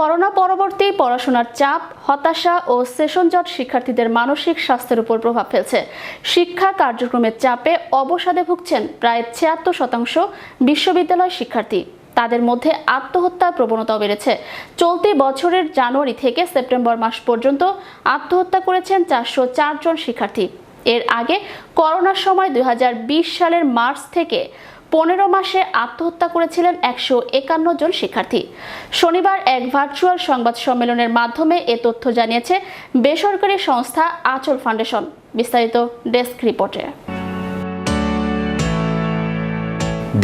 Corona পরবর্তী পড়াশোনার চাপ, হতাশা ও সেশন জট শিক্ষার্থীদের মানসিক স্বাস্থ্যের উপর প্রভাব ফেলছে। শিক্ষা কার্যক্রমের চাপে অবসাদে ভুগছেন প্রায় ছিয়াত্তর শতাংশ বিশ্ববিদ্যালয় শিক্ষার্থী। তাদের মধ্যে আত্মহত্যার প্রবণতাও বেড়েছে। চলতি বছরের জানুয়ারি থেকে সেপ্টেম্বর মাস পর্যন্ত আত্মহত্যা করেছেন চারশো জন শিক্ষার্থী। এর আগে করোনার সময় দুই হাজার বিশ সালের মার্চ থেকে পনেরো মাসে আত্মহত্যা করেছিলেন একশো একান্ন জন শিক্ষার্থী। শনিবার এক ভার্চুয়াল সংবাদ সম্মেলনের মাধ্যমে এ তথ্য জানিয়েছে বেসরকারি সংস্থা আচল ফাউন্ডেশন। বিস্তারিত ডেস্ক রিপোর্টে।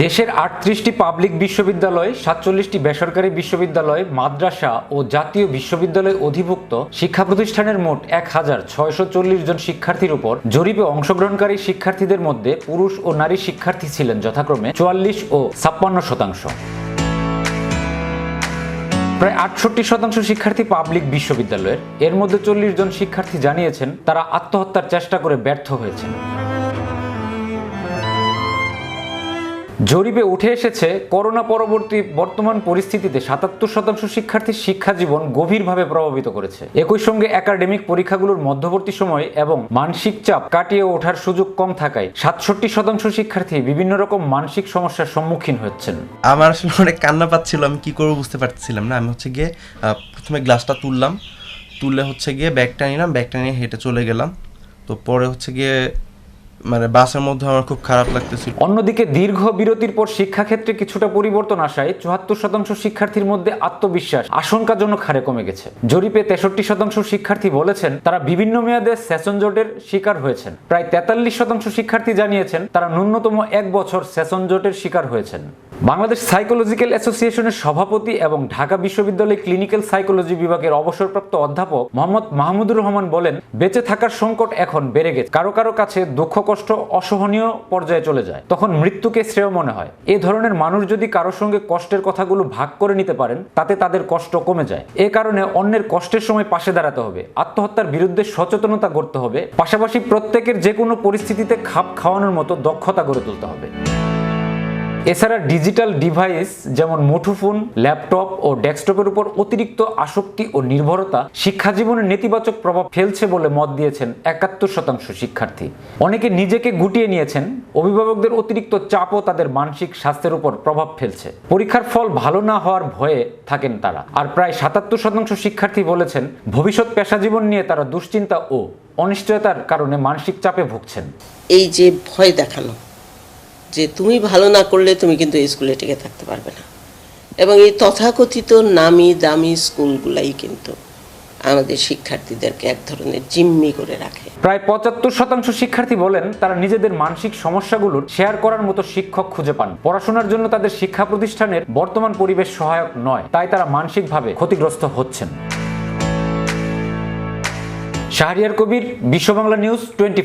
দেশের আটত্রিশটি পাবলিক বিশ্ববিদ্যালয়, সাতচল্লিশটি বেসরকারি বিশ্ববিদ্যালয়, মাদ্রাসা ও জাতীয় বিশ্ববিদ্যালয় অধিভুক্ত শিক্ষা প্রতিষ্ঠানের মোট এক হাজার ছয়শো চল্লিশ জন শিক্ষার্থীর উপর জরিপে অংশগ্রহণকারী শিক্ষার্থীদের মধ্যে পুরুষ ও নারী শিক্ষার্থী ছিলেন যথাক্রমে চুয়াল্লিশ ও ছাপ্পান্ন শতাংশ। প্রায় আটষট্টি শতাংশ শিক্ষার্থী পাবলিক বিশ্ববিদ্যালয়ের। এর মধ্যে চল্লিশ জন শিক্ষার্থী জানিয়েছেন, তারা আত্মহত্যার চেষ্টা করে ব্যর্থ হয়েছেন। জরিপে উঠে এসেছে, করোনা পরবর্তী বর্তমান পরিস্থিতিতে সাতাত্তর শতাংশ শিক্ষার্থীর শিক্ষা জীবন গভীরভাবে প্রভাবিত করেছে। একই সঙ্গে একাডেমিক পরীক্ষাগুলোর মধ্যবর্তী সময় এবং মানসিক চাপ কাটিয়ে ওঠার সুযোগ কম থাকায় সাতষট্টি শতাংশ শিক্ষার্থী বিভিন্ন রকম মানসিক সমস্যার সম্মুখীন হচ্ছেন। আমার আসলে অনেক কান্না পাচ্ছিল, আমি কি করব বুঝতে পারছিলাম না। আমি হচ্ছে গিয়ে প্রথমে গ্লাসটা তুললাম, তুলে হচ্ছে গিয়ে ব্যাগটা নিলাম, ব্যাগটা নিয়ে হেঁটে চলে গেলাম। তো পরে হচ্ছে গিয়ে মানে বাসের মধ্যে আমার খুব খারাপ লাগতেছিল। অন্যদিকে দীর্ঘ বিরতির পর শিক্ষাক্ষেত্রে কিছুটা পরিবর্তন আসায় চুয়াত্তর শতাংশ শিক্ষার্থীর মধ্যে আত্মবিশ্বাস আশঙ্কাজনক হারে কমে গেছে। জরিপে তেষট্টি শতাংশ শিক্ষার্থী বলেছেন, তারা বিভিন্ন মেয়াদে সেশন জোটের শিকার হয়েছেন। প্রায় তেতাল্লিশ শতাংশ শিক্ষার্থী জানিয়েছেন, তারা ন্যূনতম এক বছর সেশন জোটের শিকার হয়েছেন। বাংলাদেশ সাইকোলজিক্যাল অ্যাসোসিয়েশনের সভাপতি এবং ঢাকা বিশ্ববিদ্যালয় ক্লিনিক্যাল সাইকোলজি বিভাগের অবসরপ্রাপ্ত অধ্যাপক মোহাম্মদ মাহমুদুর রহমান বলেন, বেঁচে থাকার সংকট এখন বেড়ে গেছে। কারও কারও কাছে দুঃখ কষ্ট অসহনীয় পর্যায়ে চলে যায়। তখন মৃত্যুকে শ্রেয় মনে হয়। এ ধরনের মানুষ যদি কারোর সঙ্গে কষ্টের কথাগুলো ভাগ করে নিতে পারেন, তাতে তাদের কষ্ট কমে যায়। এ কারণে অন্যের কষ্টের সময় পাশে দাঁড়াতে হবে। আত্মহত্যার বিরুদ্ধে সচেতনতা করতে হবে। পাশাপাশি প্রত্যেকের যে কোনো পরিস্থিতিতে খাপ খাওয়ানোর মতো দক্ষতা গড়ে তুলতে হবে। এছাড়া ডিজিটাল ডিভাইস যেমন মুঠোফোন, ল্যাপটপ ও ডেস্কটপের উপর অতিরিক্ত আসক্তি ও নির্ভরতা শিক্ষা জীবনে নেতিবাচক প্রভাব ফেলছে বলে মত দিয়েছেন একাত্তর শতাংশ শিক্ষার্থী। অনেকে নিজেকে গুটিয়ে নিয়েছেন, অভিভাবকদের অতিরিক্ত চাপও তাদের মানসিক স্বাস্থ্যের উপর প্রভাব ফেলছে। পরীক্ষার ফল ভালো না হওয়ার ভয়ে থাকেন তারা। আর প্রায় সাতাত্তর শতাংশ শিক্ষার্থী বলেছেন, ভবিষ্যৎ পেশা জীবন নিয়ে তারা দুশ্চিন্তা ও অনিশ্চয়তার কারণে মানসিক চাপে ভুগছেন। এই যে ভয় দেখানো যে তুমি ভালো না করলে তুমি কিন্তু এই স্কুলে টিকে থাকতে পারবে না। এবং এই তথাকথিত নামি দামি স্কুলগুলাই কিন্তু আমাদের শিক্ষার্থীদেরকে এক ধরনের জিম্মি করে রাখে। প্রায় পঁচাত্তর শতাংশ শিক্ষার্থী বলেন তারা নিজেদের মানসিক সমস্যাগুলোর শেয়ার করার মতো শিক্ষক খুঁজে পান। পড়াশোনার জন্য তাদের শিক্ষা প্রতিষ্ঠানের বর্তমান পরিবেশ সহায়ক নয়, তাই তারা মানসিকভাবে ক্ষতিগ্রস্ত হচ্ছেন। শাহরিয়ার কবির বিশ্ব বাংলা নিউজ টোয়েন্টি